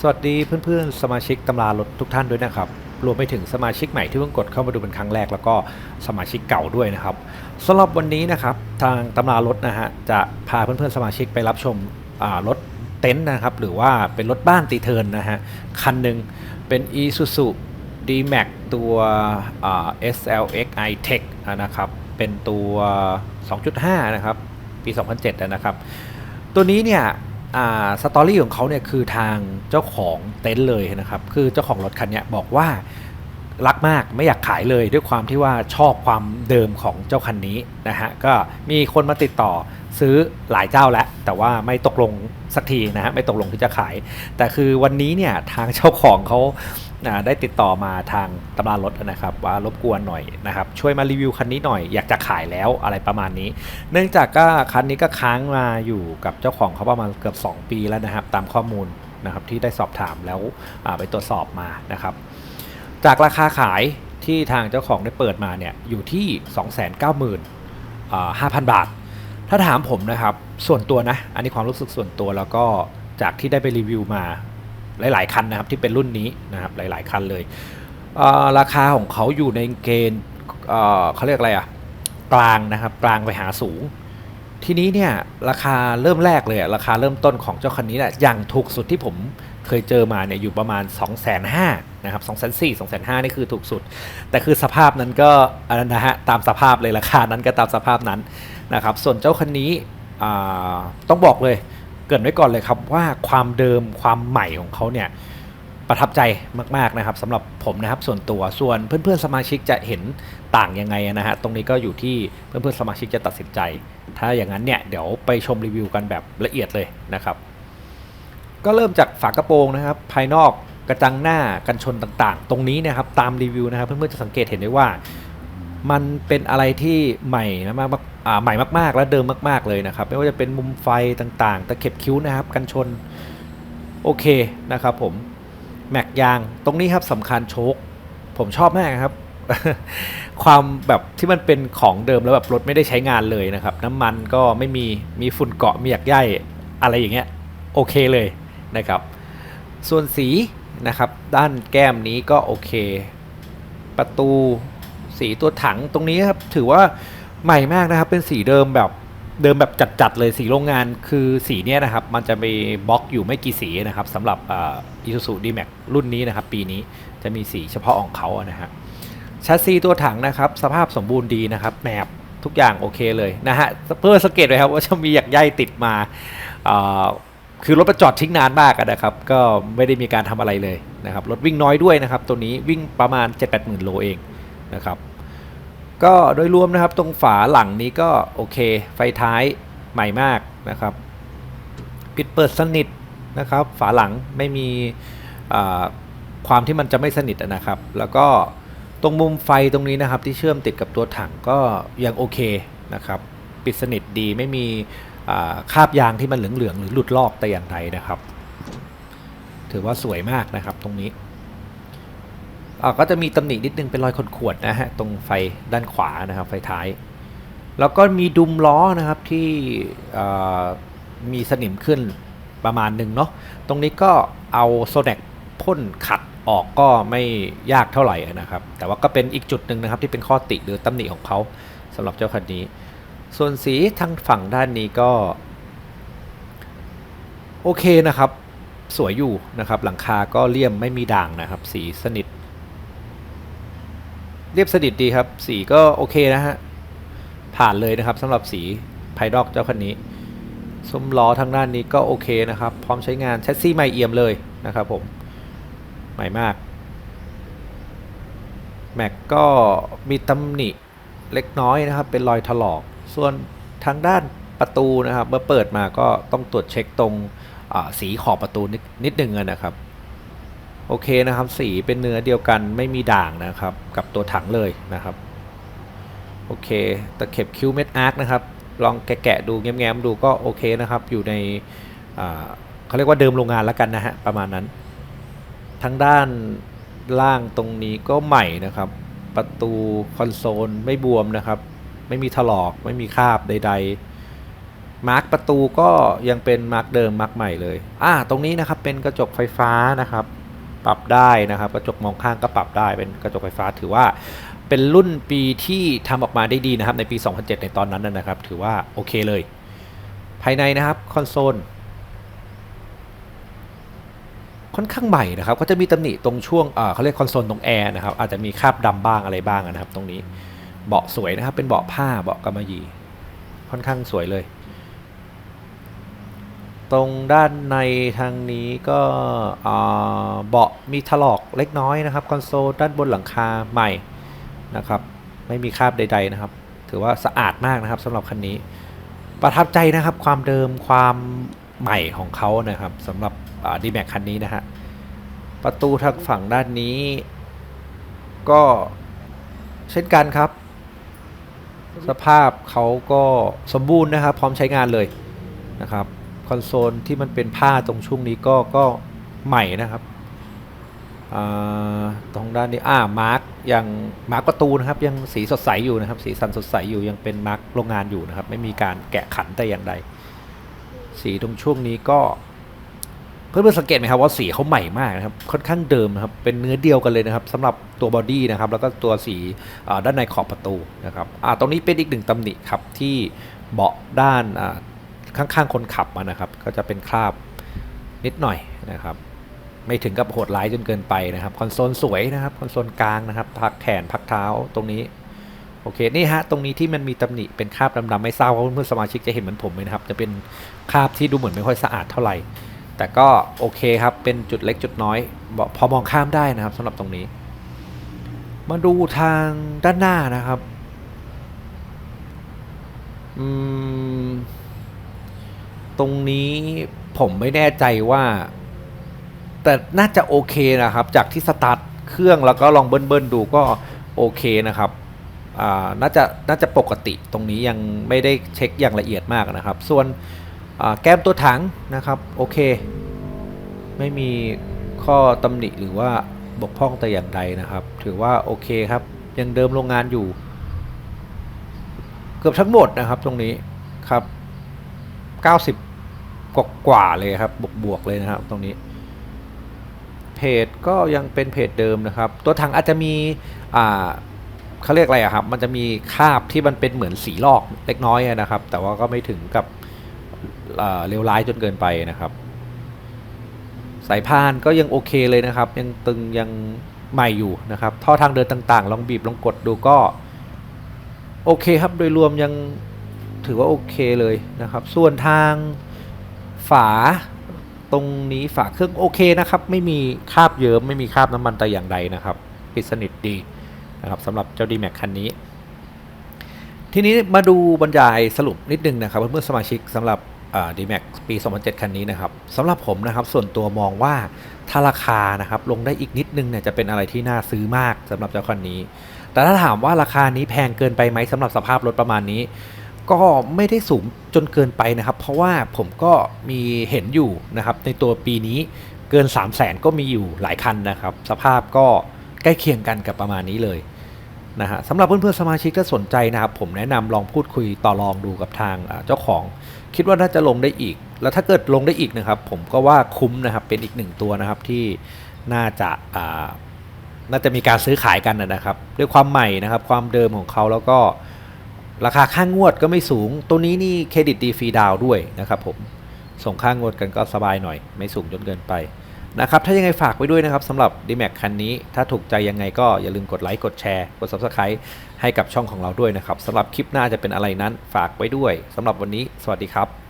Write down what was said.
สวัสดีเพื่อนๆ สมาชิกตำรารถทุกท่านด้วยนะครับ รวมไปถึงสมาชิกใหม่ที่เพิ่งกดเข้ามาดูเป็นครั้งแรกแล้วก็สมาชิกเก่าด้วยนะครับสำหรับวันนี้นะครับทางตำรารถนะฮะจะพาเพื่อนๆสมาชิกไปรับชมรถเต็นท์นะครับหรือว่าเป็นรถบ้านตีเทินนะฮะคันหนึ่งเป็น Isuzu D-Max ตัว SLX i-Tech นะครับเป็นตัว 2.5 นะครับ ปี 2007 นะครับ ตัวนี้เนี่ย สตอรี่ของเขาเนี่ยคือทางเจ้าของเต็นท์เลยนะครับ คือเจ้าของรถคันนี้บอกว่ารักมากไม่อยากขายเลยด้วยความที่ว่าชอบความเดิมของเจ้าคันนี้นะฮะก็มีคนมาติดต่อซื้อหลายเจ้าแล้วแต่ว่าไม่ตกลงสักทีนะฮะไม่ตกลงที่จะขาย แต่คือวันนี้เนี่ยทางเจ้าของเขา อ่าได้ติดต่อมาทางตำรารถนะครับว่ารบกวนหน่อยนะครับช่วยมารีวิวคันนี้หน่อยอยากจะขายแล้วอะไรประมาณนี้ เนื่องจากก็คันนี้ก็ค้างมาอยู่กับเจ้าของเขาประมาณเกือบ 2 ปีแล้วนะครับ ตามข้อมูลนะครับที่ได้สอบถามแล้วไปตรวจสอบมานะครับ จากราคาขายที่ทางเจ้าของได้เปิดมาเนี่ยอยู่ที่ 295,000 บาท ถ้าถามผมนะครับส่วนตัวนะ อันนี้ความรู้สึกส่วนตัวแล้วก็จากที่ได้ไปรีวิวมา หลาย ๆ คันนะครับที่เป็นรุ่นนี้นะครับหลาย ๆ คันเลยเราคาของเขาอยู่ในเกณฑ์เขาเรียกอะไรอะกลางนะครับกลางไปหาสูง ทีนี้เนี่ยราคาเริ่มแรกเลยอะราคาเริ่มต้นของเจ้าคันนี้แหละอย่างถูกสุดที่ผมเคยเจอมาเนี่ยอยู่ประมาณ 2 5 0 0 0นะครับ2 4 0 0 0 2 5 0 0นี่คือถูกสุด แต่คือสภาพนั้นก็อันนั้นนะฮะตามสภาพเลยราคานั้นก็ตามสภาพนั้นนะครับส่วนเจ้าคันนี้ต้องบอกเลย เกินไว้ก่อนเลยครับว่าความเดิมความใหม่ของเขาเนี่ยประทับใจมากๆนะครับสำหรับผมนะครับส่วนตัวส่วนเพื่อนๆสมาชิกจะเห็นต่างยังไงนะฮะตรงนี้ก็อยู่ที่เพื่อนๆสมาชิกจะตัดสินใจ ถ้าอย่างนั้นเนี่ยเดี๋ยวไปชมรีวิวกันแบบละเอียดเลยนะครับก็เริ่มจากฝากระโปรงนะครับ ภายนอกกระจังหน้ากันชนต่างๆ ตรงนี้นะครับตามรีวิวนะครับเพื่อนๆจะสังเกตเห็นได้ว่า มันเป็นอะไรที่ใหม่นะมาก ใหม่มากๆ และเดิมมาก ๆเลยนะครับ ไม่ว่าจะเป็นมุมไฟต่างๆ ตะเข็บคิ้วนะครับ กันชนโอเคนะครับผมแม็กยางตรงนี้ครับสำคัญโชคผมชอบมากครับ ความแบบที่มันเป็นของเดิมแล้วแบบรถไม่ได้ใช้งานเลยนะครับ น้ำมันก็ไม่มีมีฝุ่นเกาะมีหยักใยอะไรอย่างเงี้ยโอเคเลยนะครับ ส่วนสีนะครับ ด้านแก้มนี้ก็โอเค ประตูสีตัวถังตรงนี้ครับถือว่า ใหม่มากนะครับ เป็นสีเดิมแบบเดิมแบบจัดๆเลยสีโรงงานคือสีเนี้ยนะครับ มันจะมีบล็อกอยู่ไม่กี่สีนะครับสำหรับอีซูซูดีแม็กรุ่นนี้นะครับ ปีนี้จะมีสีเฉพาะของเขาอะนะฮะแชสซีตัวถังนะครับ สภาพสมบูรณ์ดีนะครับแหนบทุกอย่างโอเคเลยนะฮะเพื่อสังเกตเลยครับว่าจะมีหยักใยติดมาคือรถประจอดทิ้งนานมากนะครับ ก็ไม่ได้มีการทำอะไรเลยนะครับ รถวิ่งน้อยด้วยนะครับ ตัวนี้วิ่งประมาณ 7-8หมื่นโลเองนะครับ ก็โดยรวมนะครับตรงฝาหลังนี้ก็โอเค ไฟท้ายใหม่มากนะครับ ปิดเปิดสนิทนะครับ ฝาหลังไม่มีความที่มันจะไม่สนิทนะครับ แล้วก็ตรงมุมไฟตรงนี้นะครับ ที่เชื่อมติดกับตัวถังก็ยังโอเคนะครับ ปิดสนิทดีไม่มีคาบยางที่มันเหลืองๆหรือหลุดลอกแต่อย่างใดนะครับ ถือว่าสวยมากนะครับตรงนี้ ก็จะมีตำหนินิดนึงเป็นรอยขวดๆนะฮะตรงไฟด้านขวานะครับไฟท้าย แล้วก็มีดุมล้อนะครับที่มีสนิมขึ้นประมาณหนึ่งเนาะตรงนี้ก็เอาโซแดกพ่นขัดออกก็ไม่ยากเท่าไหร่นะครับ แต่ว่าก็เป็นอีกจุดหนึ่งนะครับที่เป็นข้อติหรือตำหนิของเขาสำหรับเจ้าคันนี้ ส่วนสีทางฝั่งด้านนี้ก็ โอเคนะครับ สวยอยู่นะครับ หลังคาก็เลี่ยมไม่มีด่างนะครับ สีสนิท เรียบสนิทดีครับ สีก็โอเคนะฮะ ผ่านเลยนะครับสำหรับสีภายนอกเจ้าคันนี้ซุ้มล้อทางด้านนี้ก็โอเคนะครับ พร้อมใช้งานแชสซี่ใหม่เอี่ยมเลยนะครับผม ใหม่มาก แม็กก็มีตำหนิเล็กน้อยนะครับ เป็นรอยถลอก ส่วนทางด้านประตูนะครับ เมื่อเปิดมาก็ต้องตรวจเช็คตรงสีขอบประตูนิดนิดนึงนะครับ โอเคนะครับ สีเป็นเนื้อเดียวกันไม่มีด่างนะครับ กับตัวถังเลยนะครับโอเคตะเข็บคิ้วเม็ดอาร์คนะครับ ลองแกะๆดูแง้มๆดูก็โอเคนะครับ อยู่ในเขาเรียกว่าเดิมโรงงานแล้วกันนะฮะประมาณนั้นทางด้านล่างตรงนี้ก็ใหม่นะครับ ประตูคอนโซลไม่บวมนะครับ ไม่มีถลอกไม่มีคราบใด ๆ มาร์กประตูก็ยังเป็นมาร์กเดิมมาร์กใหม่เลยอ่าตรงนี้นะครับเป็นกระจกไฟฟ้านะครับ ปรับได้นะครับ กระจกมองข้างก็ปรับได้เป็นกระจกไฟฟ้าถือว่าเป็นรุ่นปีที่ทำออกมาได้ดีนะครับในปี 2007 ในตอนนั้นนะครับ ถือว่าโอเคเลย ภายในนะครับคอนโซลค่อนข้างใหม่นะครับ ก็จะมีตำหนิตรงช่วงเขาเรียกคอนโซลตรงแอร์นะครับ อาจจะมีคราบดำบ้างอะไรบ้างนะครับ ตรงนี้ เบาะสวยนะครับ เป็นเบาะผ้าเบาะกำมะหยี่ ค่อนข้างสวยเลย ตรงด้านในทางนี้ก็เบาะมีถลอกเล็กน้อยนะครับคอนโซลด้านบนหลังคาใหม่นะครับ ไม่มีคราบใด ๆนะครับ ถือว่าสะอาดมากนะครับสำหรับคันนี้ ประทับใจนะครับความเดิมความใหม่ของเขานะครับสำหรับดีแม็กคันนี้นะฮะประตูทางฝั่งด้านนี้ ก็เช่นกันครับ สภาพเขาก็สมบูรณ์นะครับ พร้อมใช้งานเลยนะครับ คอนโซลที่มันเป็นผ้าตรงช่วงนี้ก็ก็ใหม่นะครับตรงด้านนี้อ่ามาร์กยังมาร์กประตูนะครับยังสีสดใสอยู่นะครับ สีสันสดใสอยู่ยังเป็นมาร์กโรงงานอยู่นะครับ ไม่มีการแกะขันแต่อย่างใด สีตรงช่วงนี้ก็เพื่อนๆสังเกตไหมครับว่าสีเขาใหม่มากนะครับค่อนข้างเดิมนะครับเป็นเนื้อเดียวกันเลยนะครับสำหรับตัวบอดี้นะครับแล้วก็ตัวสีด้านในขอบประตูนะครับอ่าตรงนี้เป็นอีกหนึ่งตำหนิครับที่เบาะด้านอ่า ข้างๆคนขับมานะครับ ก็จะเป็นคราบนิดหน่อยนะครับ ไม่ถึงกับโหดร้ายจนเกินไปนะครับ คอนโซลสวยนะครับ คอนโซลกลางนะครับ พักแขนพักเท้าตรงนี้ โอเค นี่ฮะ ตรงนี้ที่มันมีตำหนิเป็นคราบดำๆไม่ทราบว่าเพื่อนสมาชิกจะเห็นเหมือนผมไหมนะครับ จะเป็นคราบที่ดูเหมือนไม่ค่อยสะอาดเท่าไหร่ แต่ก็โอเคครับ เป็นจุดเล็กจุดน้อย พอมองข้ามได้นะครับสำหรับตรงนี้ มาดูทางด้านหน้านะครับ อืม ตรงนี้ผมไม่แน่ใจว่า แต่น่าจะโอเคนะครับ จากที่สตาร์ทเครื่องแล้วก็ลองเบิ้ลๆดูก็โอเคนะครับน่าจะน่าจะปกติตรงนี้ยังไม่ได้เช็คอย่างละเอียดมากนะครับ ส่วนแก้มตัวถังนะครับโอเค ไม่มีข้อตำหนิหรือว่าบกพร่องแต่อย่างใดนะครับ ถือว่าโอเคครับ ยังเดิมโรงงานอยู่ เกือบทั้งหมดนะครับตรงนี้ครับ 90 กว่ากว่าเลยครับบวกบวกเลยนะครับตรงนี้ เพจก็ยังเป็นเพจเดิมนะครับ ตัวถังอาจจะมีอ่าเขาเรียกอะไรอะครับ มันจะมีคราบที่มันเป็นเหมือนสีลอกเล็กน้อยนะครับ แต่ว่าก็ไม่ถึงกับเลวร้ายจนเกินไปนะครับ สายพานก็ยังโอเคเลยนะครับ ยังตึงยังใหม่อยู่นะครับท่อทางเดินต่างๆ ลองบีบลองกดดูก็ โอเคครับโดยรวมยัง ถือว่าโอเคเลยนะครับ ส่วนทางฝาตรงนี้ฝาเครื่องโอเคนะครับ ไม่มีคราบเยิ้มไม่มีคราบน้ำมันแต่อย่างใดนะครับปิดสนิทดีนะครับสำหรับเจ้า d m a x คันนี้ ทีนี้มาดูบรรยายสรุปนิดนึงนะครับเพื่อนๆสมาชิกสำหรับดีแม็กปี 2007 คันนี้นะครับสำหรับผมนะครับส่วนตัวมองว่าถ้าราคานะครับลงได้อีกนิดนึงเนี่ยจะเป็นอะไรที่น่าซื้อมากสำหรับเจ้าคันนี้ แต่ถ้าถามว่าราคานี้แพงเกินไปไหมสำหรับสภาพรถประมาณนี้ ก็ไม่ได้สูงจนเกินไปนะครับ เพราะว่าผมก็มีเห็นอยู่นะครับ ในตัวปีนี้เกิน 3 0 0แสนก็มีอยู่หลายคันนะครับ สภาพก็ใกล้เคียงกันกับประมาณนี้เลยนะฮะสำหรับเพื่อนๆสมาชิกถ้าสนใจนะครับ ผมแนะนำลองพูดคุยต่อรองดูกับทางเจ้าของ คิดว่าน่าจะลงได้อีก แล้วถ้าเกิดลงได้อีกนะครับ ผมก็ว่าคุ้มนะครับเป็นอีกหนึ่งตัวนะครับที่น่าจะน่าจะมีการซื้อขายกันนะครับ ด้วยความใหม่นะครับ ความเดิมของเขาแล้วก็ ราคาค่างงวดก็ไม่สูง ตัวนี้นี่เครดิตดีฟรีดาวด้วยนะครับผม ส่งค่างวดกันก็สบายหน่อย ไม่สูงจนเกินไปนะครับ ถ้ายังไงฝากไว้ด้วยนะครับสำหรับ d m a c คันนี้ ถ้าถูกใจยังไงก็อย่าลืมกดไลค์ กดแชร์ กด Subscribe ให้กับช่องของเราด้วยนะครับสำหรับคลิปหน้าจะเป็นอะไรนั้นฝากไว้ด้วยสำหรับวันนี้ สวัสดีครับ